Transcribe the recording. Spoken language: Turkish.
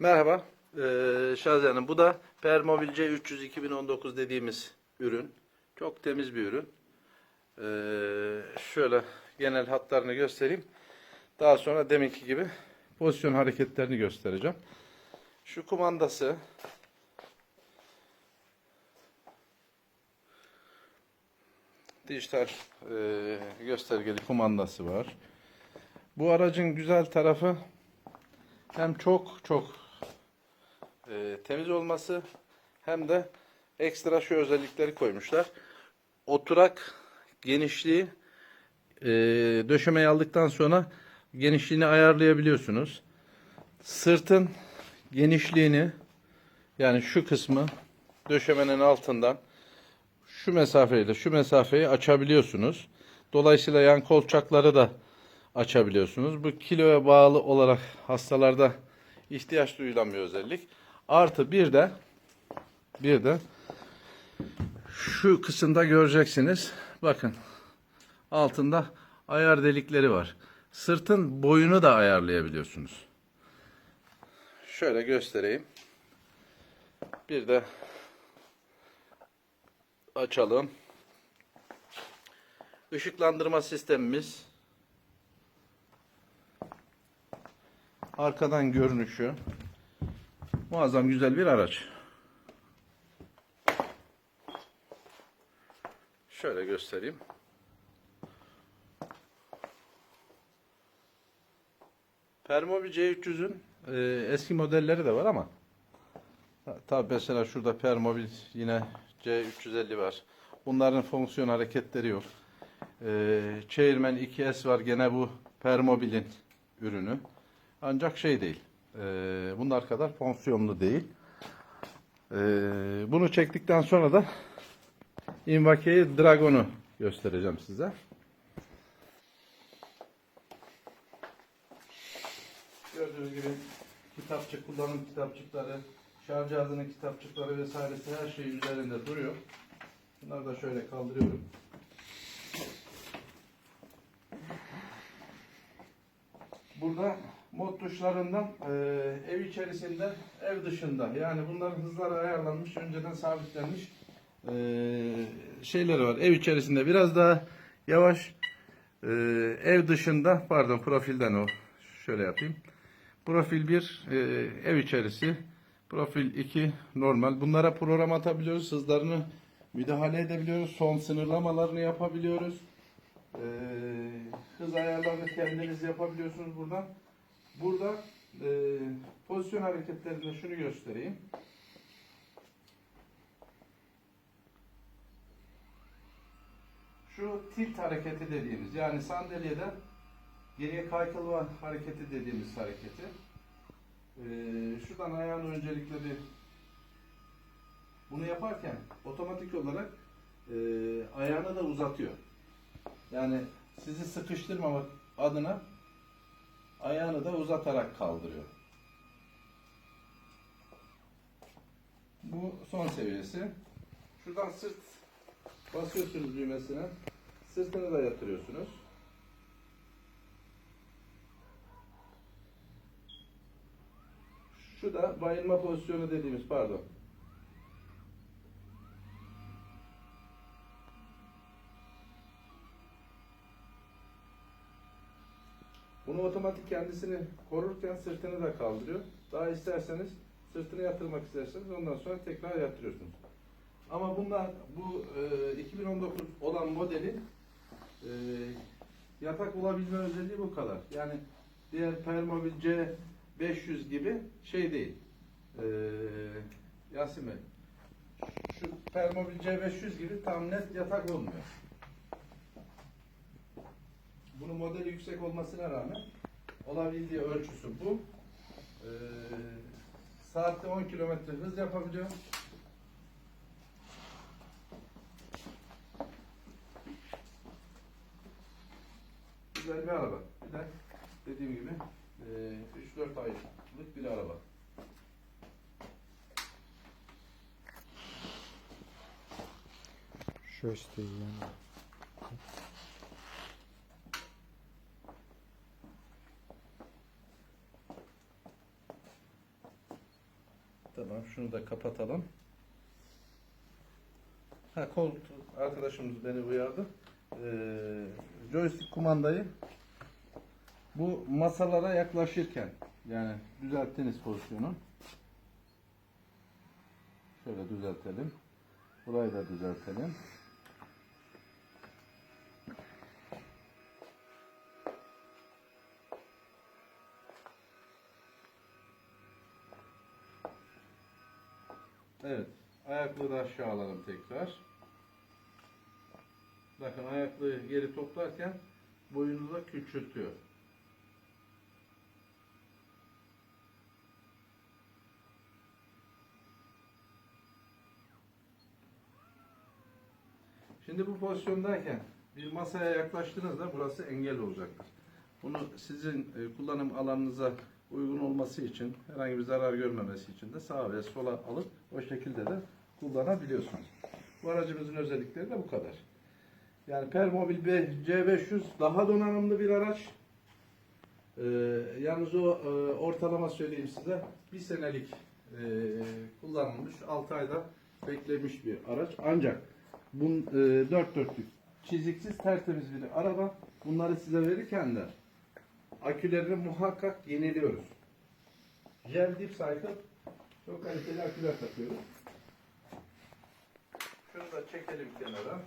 Merhaba. Ee, Şaziye Hanım. Bu da Permobil C300 2019 dediğimiz ürün. Çok temiz bir ürün. Ee, şöyle genel hatlarını göstereyim. Daha sonra deminki gibi pozisyon hareketlerini göstereceğim. Şu kumandası dijital e, göstergeli kumandası var. Bu aracın güzel tarafı hem çok çok e, temiz olması hem de ekstra şu özellikleri koymuşlar. Oturak genişliği e, döşemeyi aldıktan sonra genişliğini ayarlayabiliyorsunuz. Sırtın genişliğini yani şu kısmı döşemenin altından şu mesafeyle şu mesafeyi açabiliyorsunuz. Dolayısıyla yan kolçakları da açabiliyorsunuz. Bu kiloya bağlı olarak hastalarda ihtiyaç duyulan bir özellik. Artı bir de bir de şu kısımda göreceksiniz. Bakın altında ayar delikleri var. Sırtın boyunu da ayarlayabiliyorsunuz. Şöyle göstereyim. Bir de açalım. Işıklandırma sistemimiz arkadan görünüşü muazzam güzel bir araç. Şöyle göstereyim. Permobil C300'ün e, eski modelleri de var ama tabi mesela şurada Permobil yine C350 var. Bunların fonksiyon hareketleri yok. E, Chairman 2S var gene bu Permobil'in ürünü. Ancak şey değil. E, bunlar kadar fonksiyonlu değil. E, bunu çektikten sonra da Invacare Dragon'u göstereceğim size. Gördüğünüz gibi kitapçık, kullanım kitapçıkları, şarj cihazının kitapçıkları vesairesi her şey üzerinde duruyor. Bunları da şöyle kaldırıyorum. Burada mod tuşlarından e, ev içerisinde, ev dışında yani bunların hızları ayarlanmış, önceden sabitlenmiş e, şeyleri var. Ev içerisinde biraz daha yavaş, e, ev dışında, pardon profilden o, şöyle yapayım. Profil 1 e, ev içerisi, profil 2 normal. Bunlara program atabiliyoruz, hızlarını müdahale edebiliyoruz, son sınırlamalarını yapabiliyoruz. E, hız ayarlarını kendiniz yapabiliyorsunuz buradan. Burada e, pozisyon hareketlerinde şunu göstereyim. Şu tilt hareketi dediğimiz yani sandalyede geriye kaykılma hareketi dediğimiz hareketi. Ee, şuradan ayağını öncelikle bir bunu yaparken otomatik olarak e, ayağını da uzatıyor. Yani sizi sıkıştırmamak adına ayağını da uzatarak kaldırıyor. Bu son seviyesi. Şuradan sırt basıyorsunuz düğmesine. Sırtını da yatırıyorsunuz. Şu da bayılma pozisyonu dediğimiz pardon. Bunu otomatik kendisini korurken sırtını da kaldırıyor. Daha isterseniz sırtını yatırmak isterseniz ondan sonra tekrar yatırıyorsunuz. Ama bunlar bu e, 2019 olan modelin e, yatak olabilme özelliği bu kadar. Yani diğer Permobil C500 gibi şey değil. E, Yasin şu Permobil C500 gibi tam net yatak olmuyor. Bunun modeli yüksek olmasına rağmen olabildiği ölçüsü bu. Ee, saatte 10 kilometre hız yapabiliyor. Güzel bir araba. Bir de dediğim gibi e, 3-4 aylık bir araba. Şöyle işte yani. Tamam şunu da kapatalım. Ha koltuk arkadaşımız beni uyardı. Ee, joystick kumandayı bu masalara yaklaşırken yani düzelttiniz pozisyonu. Şöyle düzeltelim. Burayı da düzeltelim. Evet. Ayaklığı da aşağı alalım tekrar. Bakın ayaklığı geri toplarken boyunu da küçültüyor. Şimdi bu pozisyondayken bir masaya yaklaştığınızda burası engel olacaktır. Bunu sizin e, kullanım alanınıza uygun olması için, herhangi bir zarar görmemesi için de sağa ve sola alıp o şekilde de kullanabiliyorsunuz. Bu aracımızın özellikleri de bu kadar. Yani Permobil B- C500 daha donanımlı bir araç. Ee, yalnız o e, ortalama söyleyeyim size bir senelik e, kullanılmış 6 ayda beklemiş bir araç. Ancak bun e, dört dörtlük çiziksiz tertemiz bir araba. Bunları size verirken de akülerini muhakkak yeniliyoruz. Gel Deep Cycle çok kaliteli aküler takıyoruz. Şunu da çekelim kenara.